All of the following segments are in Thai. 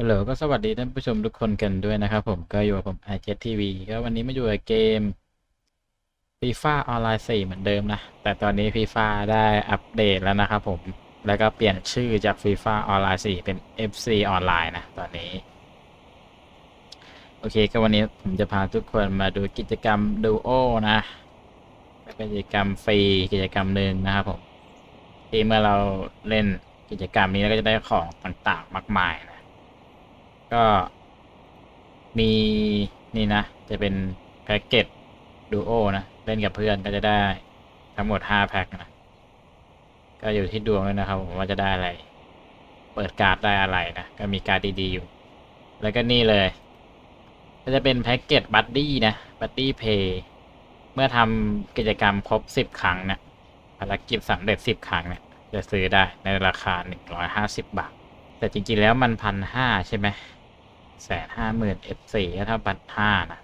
ฮัลโหลก็สวัสดีท่านผู้ชมทุกคนกันด้วยนะครับผมก็อยู่กับผม i อ TV ก็วันนี้มาอยู่กับเกม FIFA ออนไลน์4เหมือนเดิมนะ แต่ตอนนี้ FIFA ได้อัปเดตแล้วนะครับผมแล้วก็เปลี่ยนชื่อจาก FIFA ออนไลน์4เป็น FC ออนไลน์นะตอนนี้ โอเคก็วันนี้ผมจะพาทุกคนมาดูกิจกรรมดูโอนะเป็นกิจกรรมฟรีกิจกรรมหนึ่งนะครับผมที่เมื่อเราเล่นกิจกรรมนี้เราก็จะได้ของต่างๆมากมายนะ ก็มีนี่นะ จะเป็นแพ็กเกจดูโอนะ เล่นกับเพื่อนก็จะได้ทั้งหมดห้าแพ็กนะ ก็อยู่ที่ดวงด้วยนะครับว่าจะได้อะไร เปิดการ์ดได้อะไรนะ ก็มีการ์ดดีๆอยู่ แล้วก็นี่เลย ก็จะเป็นแพ็กเกจบัตตี้นะบัตตี้เพย์เมื่อทำกิจกรรมครบสิบครั้งเนะี่ยภารกิจสำเร็จสิบครั้งเนี่ยจะซื้อได้ในราคาหนึ่งร้อยห้าสิบบาท แต่จริงๆแล้วมันพันห้าใช่ไหม แสนห้าหมื่น F4 ก็เท่าพันห้านะ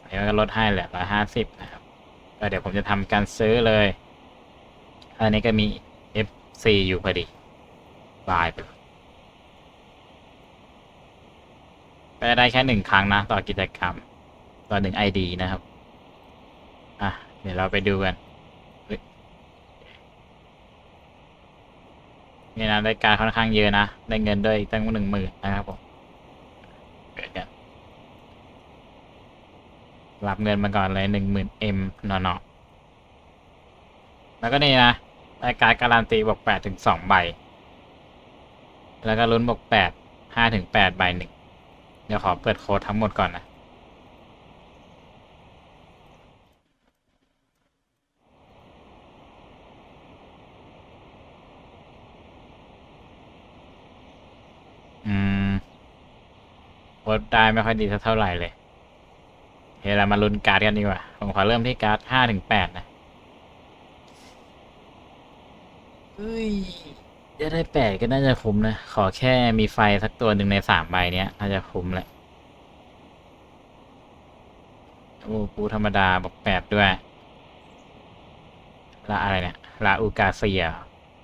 อันนี้ก็ลดให้แหละร้อยห้าสิบนะครับก็เดี๋ยวผมจะทำการซื้อเลย อันนี้ก็มี F4 อยู่พอดีบายไปได้แค่หนึ่งครั้งนะ ต่อกิจกรรม ต่อหนึ่ง ID นะครับ อะ เดี๋ยวเราไปดูกันเฮ้ยนี่นะได้การค่อนข้างเยอะนะ ได้เงินด้วยตั้งหนึ่งหมื่นนะครับผม เกิดกันรับเงินมาก่อนเลยหนึ่งหมื่นเอ็มนอนๆแล้วก็นี่นะรายการการันตีบวกแปดถึงสองใบ แล้วก็ลุ้นบวกแปดห้าถึงแปดใบหนึ่งเดี๋ยวขอเปิดโค้ดทั้งหมดก่อนนะ โค้ดได้ไม่ค่อยดีเท่าไหร่เลยเฮ้ยเรามาลุ้นการ์ดกันดีกว่า ผมขอเริ่มที่การ์ดห้าถึงแปดนะเฮ้ยจะได้แปดก็น่าจะคุ้มนะ ขอแค่มีไฟสักตัวหนึ่งในสามใบเนี้ยน่าจะคุ้มแหละ โอ้ปูธรรมดาบอกแปดด้วยลาอะไรเนี่ยลาอูกาเซีย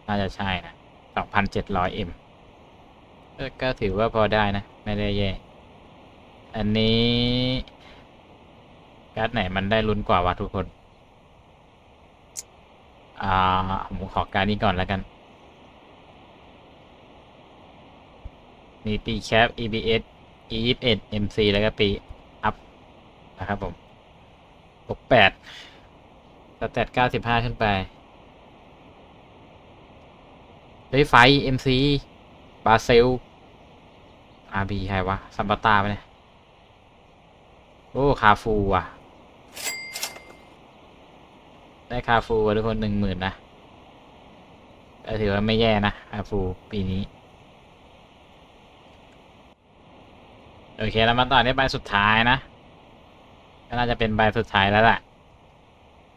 น่าจะใช่นะสองพันเจ็ดร้อยเอ็มก็ถือว่าพอได้นะ ไม่ได้แย่ อันนี้ การ์ดไหนมันได้ลุ้นกว่าวะทุกคน อ่าผมขอการนี้ก่อนแล้วกันมีปีแคป EBS E21 MC แล้วก็ปีอัพนะครับผมบวกแปดสแตทเก้าสิบห้าขึ้นไปเฮ้ยไฟ MC บาเซล RB ใครวะซัมปาตาไปเนี่ย โอ้ คาฟูว่ะ ได้คาฟูทุกคนหนึ่งหมื่นนะก็ถือว่าไม่แย่นะคาฟูปีนี้ โอเค แล้วมาต่อที่ใบสุดท้ายนะ ก็น่าจะเป็นใบสุดท้ายแล้วแหละ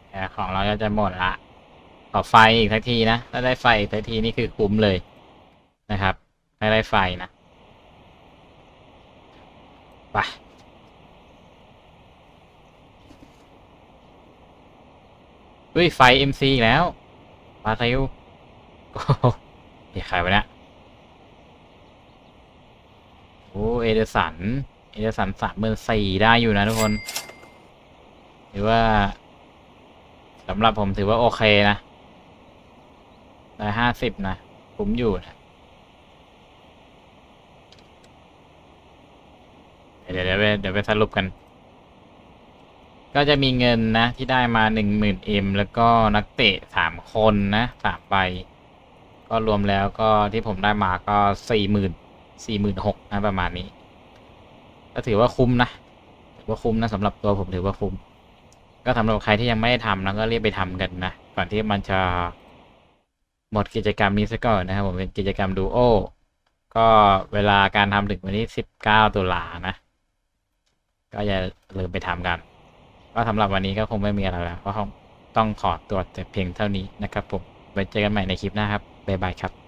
แต่ของเราก็จะหมดละ ขอไฟอีกทักทีนะ ถ้าได้ไฟอีกทักทีนี่คือคุ้มเลยนะครับไม่ได้ไฟนะ ไป เฮ้ยไฟ MC อีแล้วปาเซลโอ้โหเดี๋ยวใครวะเนี่ยโอ้เอเดสัน เอเดสันสามหมื่นสี่ได้อยู่นะทุกคน ถือว่าสำหรับผมถือว่าโอเคนะ ได้ห้าสิบนะผมอยู่นะเดี๋ยวเดี๋ยวไปเดี๋ยวไปสรุปกัน ก็จะมีเงินนะ ที่ได้มาหนึ่งหมื่นเอ็มแล้วก็นักเตะสามคนนะสามใบ ก็รวมแล้วก็ที่ผมได้มาก็สี่หมื่นสี่หมื่นหกนะประมาณนี้ ก็ถือว่าคุ้มนะถือว่าคุ้มนะสำหรับตัวผมถือว่าคุ้ม ก็สำหรับใครที่ยังไม่ได้ทำนะก็รีบไปทำกันนะ ก่อนที่มันจะหมดกิจกรรมนี้ซะก่อนนะครับผมเป็นกิจกรรมดูโอก็เวลาการทำถึงวันที่สิบเก้าตุลานะ ก็อย่าลืมไปทำกัน ก็สำหรับวันนี้ก็คงไม่มีอะไรแล้วก็คงต้องขอตัวแต่เพียงเท่านี้นะครับผมไว้เจอกันใหม่ในคลิปหน้าครับบ๊ายบายครับ